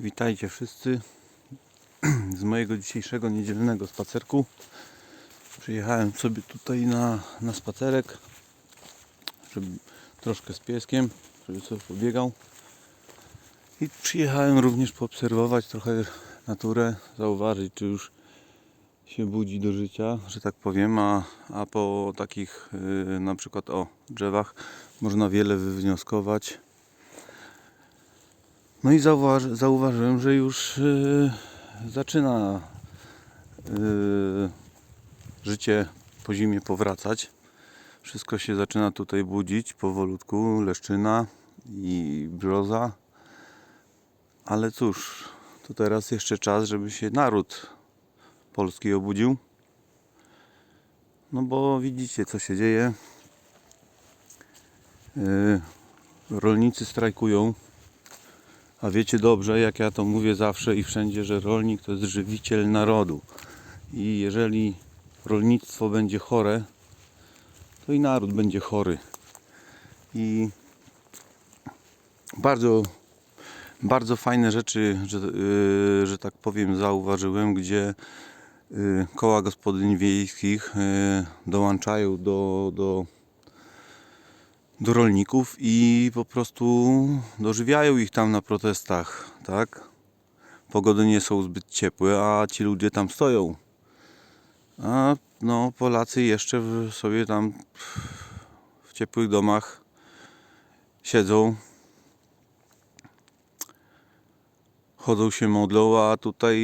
Witajcie wszyscy z mojego dzisiejszego niedzielnego spacerku. Przyjechałem sobie tutaj na, na spacerek, żeby troszkę z pieskiem, żeby sobie pobiegał. I przyjechałem również poobserwować trochę naturę, zauważyć, czy już się budzi do życia, że tak powiem, a, a po takich y, na przykład o drzewach można wiele wywnioskować. No i zauważy, zauważyłem, że już y, zaczyna y, życie po zimie powracać. Wszystko się zaczyna tutaj budzić powolutku, leszczyna i brzoza. Ale cóż, to teraz jeszcze czas, żeby się naród polski obudził. No bo widzicie, co się dzieje. Y, rolnicy strajkują. A wiecie dobrze, jak ja to mówię zawsze i wszędzie, że rolnik to jest żywiciel narodu. I jeżeli rolnictwo będzie chore, to i naród będzie chory. I bardzo, bardzo fajne rzeczy, że, yy, że tak powiem, zauważyłem, gdzie yy, koła gospodyń wiejskich yy, dołączają do, do, do rolników i po prostu dożywiają ich tam na protestach, tak? Pogody nie są zbyt ciepłe, a ci ludzie tam stoją. A no, Polacy jeszcze sobie tam w ciepłych domach siedzą, chodzą się modlą, a tutaj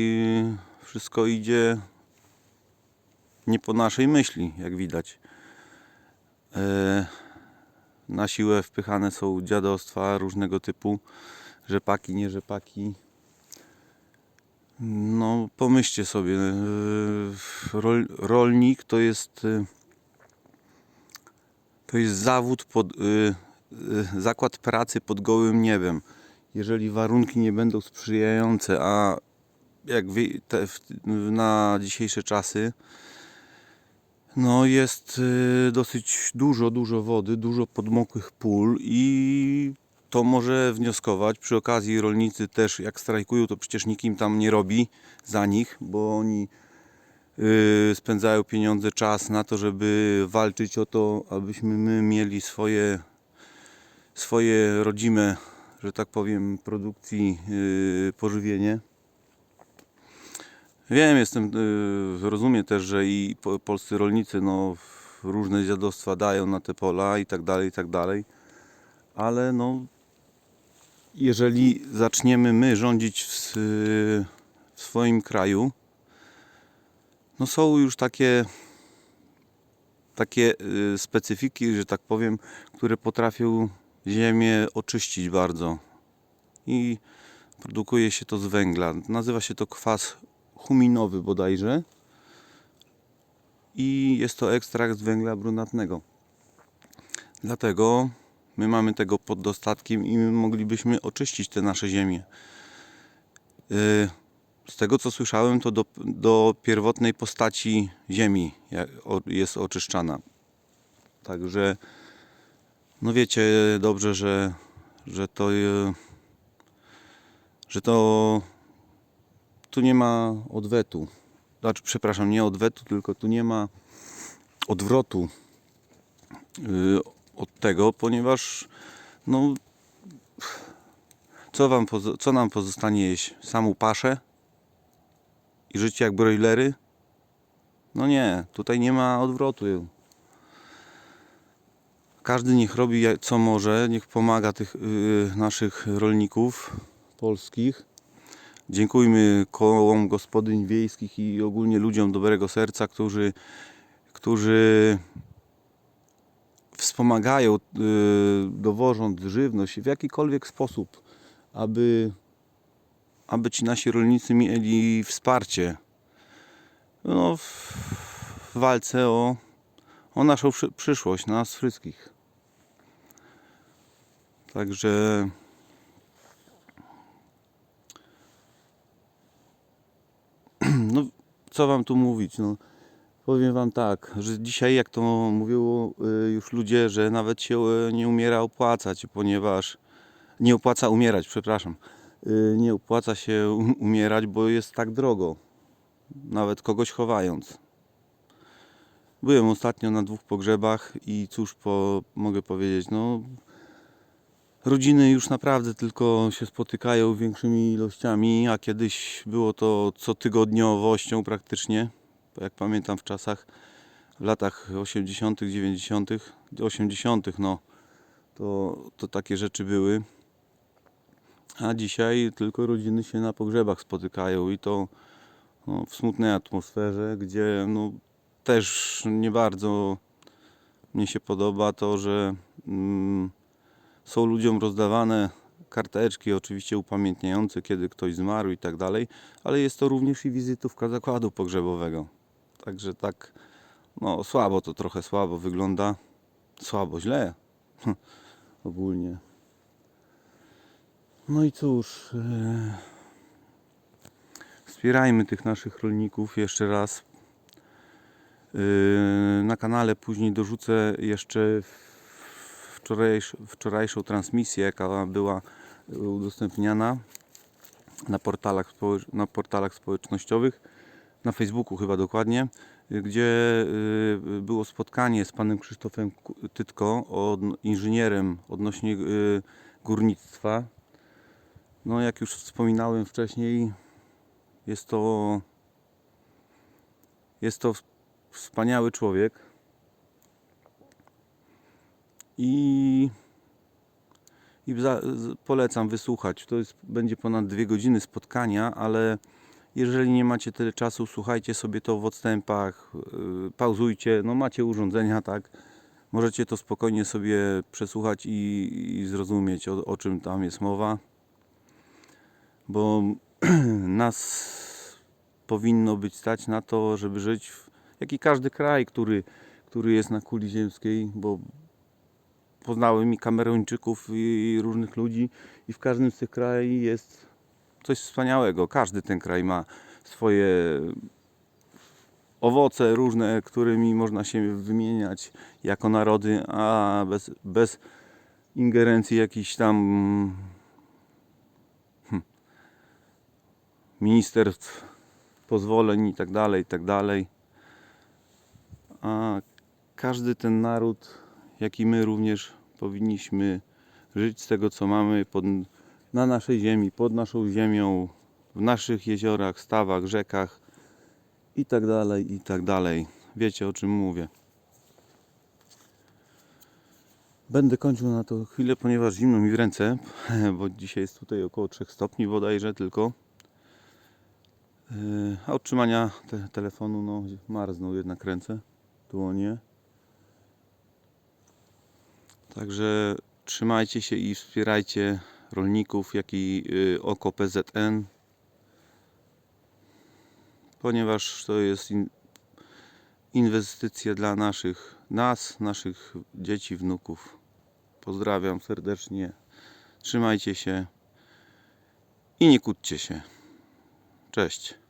wszystko idzie nie po naszej myśli, jak widać. E, na siłę wpychane są dziadostwa różnego typu, rzepaki, nie rzepaki. No, pomyślcie sobie, yy, rol, rolnik to jest yy, to jest zawód pod yy, zakład pracy pod gołym niebem. Jeżeli warunki nie będą sprzyjające, a jak wie, te, na dzisiejsze czasy no jest y, dosyć dużo, dużo wody, dużo podmokłych pól i to może wnioskować. Przy okazji rolnicy też jak strajkują, to przecież nikt im tam nie robi za nich, bo oni y, spędzają pieniądze, czas na to, żeby walczyć o to, abyśmy my mieli swoje, swoje rodzime, że tak powiem, produkcji y, pożywienie. Wiem, jestem, y, rozumiem też, że i po, polscy rolnicy no, różne dziadostwa dają na te pola i tak dalej, i tak dalej. Ale no, jeżeli zaczniemy my rządzić w, w swoim kraju, no są już takie takie y, specyfiki, że tak powiem, które potrafią ziemię oczyścić bardzo. I produkuje się to z węgla. Nazywa się to kwas huminowy bodajże. I jest to ekstrakt z węgla brunatnego. Dlatego my mamy tego pod dostatkiem i my moglibyśmy oczyścić te nasze ziemie. Yy, Z tego co słyszałem, to do, do pierwotnej postaci ziemi jest oczyszczana. Także, no wiecie dobrze, że, że to, yy, że to tu nie ma odwetu. Znaczy, przepraszam, nie odwetu, tylko tu nie ma odwrotu yy, od tego, ponieważ no co, wam co nam pozostanie jeść? Samą paszę? I żyć jak brojlery? No nie, tutaj nie ma odwrotu. Każdy niech robi co może, niech pomaga tych yy, naszych rolników polskich. Dziękujmy kołom gospodyń wiejskich i ogólnie ludziom dobrego serca, którzy, którzy wspomagają, y, dowożąc żywność w jakikolwiek sposób, aby, aby ci nasi rolnicy mieli wsparcie no, w, walce o, o naszą przy- przyszłość, nas wszystkich. Także no, co wam tu mówić? No, powiem wam tak, że dzisiaj, jak to mówią y, już ludzie, że nawet się y, nie umiera opłacać, ponieważ nie opłaca umierać, przepraszam, y, nie opłaca się um- umierać, bo jest tak drogo. Nawet kogoś chowając. Byłem ostatnio na dwóch pogrzebach i cóż po, mogę powiedzieć, no rodziny już naprawdę tylko się spotykają większymi ilościami, a kiedyś było to cotygodniowością praktycznie. Jak pamiętam w czasach, w latach 80., 90., 80., no to, to takie rzeczy były. A dzisiaj tylko rodziny się na pogrzebach spotykają i to no, w smutnej atmosferze, gdzie no, też nie bardzo mnie się podoba to, że mm, są ludziom rozdawane karteczki, oczywiście upamiętniające, kiedy ktoś zmarł i tak dalej, ale jest to również i wizytówka zakładu pogrzebowego. Także tak, no słabo to trochę słabo wygląda. Słabo, źle ogólnie. No i cóż, e, wspierajmy tych naszych rolników jeszcze raz. E, Na kanale później dorzucę jeszcze wczorajsz, wczorajszą transmisję, jaka była udostępniana na portalach, na portalach społecznościowych, na Facebooku chyba dokładnie, gdzie y, było spotkanie z panem Krzysztofem Tytko, inżynierem odnośnie y, górnictwa. No jak już wspominałem wcześniej, jest to jest to wspaniały człowiek. I, i za, polecam wysłuchać. To jest, będzie ponad dwie godziny spotkania, ale jeżeli nie macie tyle czasu, słuchajcie sobie to w odstępach, yy, pauzujcie, no macie urządzenia, tak? Możecie to spokojnie sobie przesłuchać i, i zrozumieć, o, o czym tam jest mowa. Bo nas powinno być stać na to, żeby żyć, w, jak i każdy kraj, który, który jest na kuli ziemskiej, bo poznałem i Kameruńczyków i różnych ludzi i w każdym z tych krajów jest coś wspaniałego. Każdy ten kraj ma swoje owoce różne, którymi można się wymieniać jako narody, a bez, bez ingerencji jakichś tam hm, ministerstw, pozwoleń i tak dalej, i tak dalej. A każdy ten naród, jak i my również powinniśmy żyć z tego, co mamy pod, na naszej ziemi, pod naszą ziemią, w naszych jeziorach, stawach, rzekach i tak dalej, i tak dalej. Wiecie o czym mówię. Będę kończył na to chwilę, ponieważ zimno mi w ręce, bo dzisiaj jest tutaj około 3 stopni bodajże tylko. Yy, A od trzymania te, telefonu no, marzną jednak ręce, dłonie. Także trzymajcie się i wspierajcie rolników, jak i y, oko PZN, ponieważ to jest in, inwestycja dla naszych, nas, naszych dzieci, wnuków. Pozdrawiam serdecznie. Trzymajcie się i nie kłóćcie się. Cześć.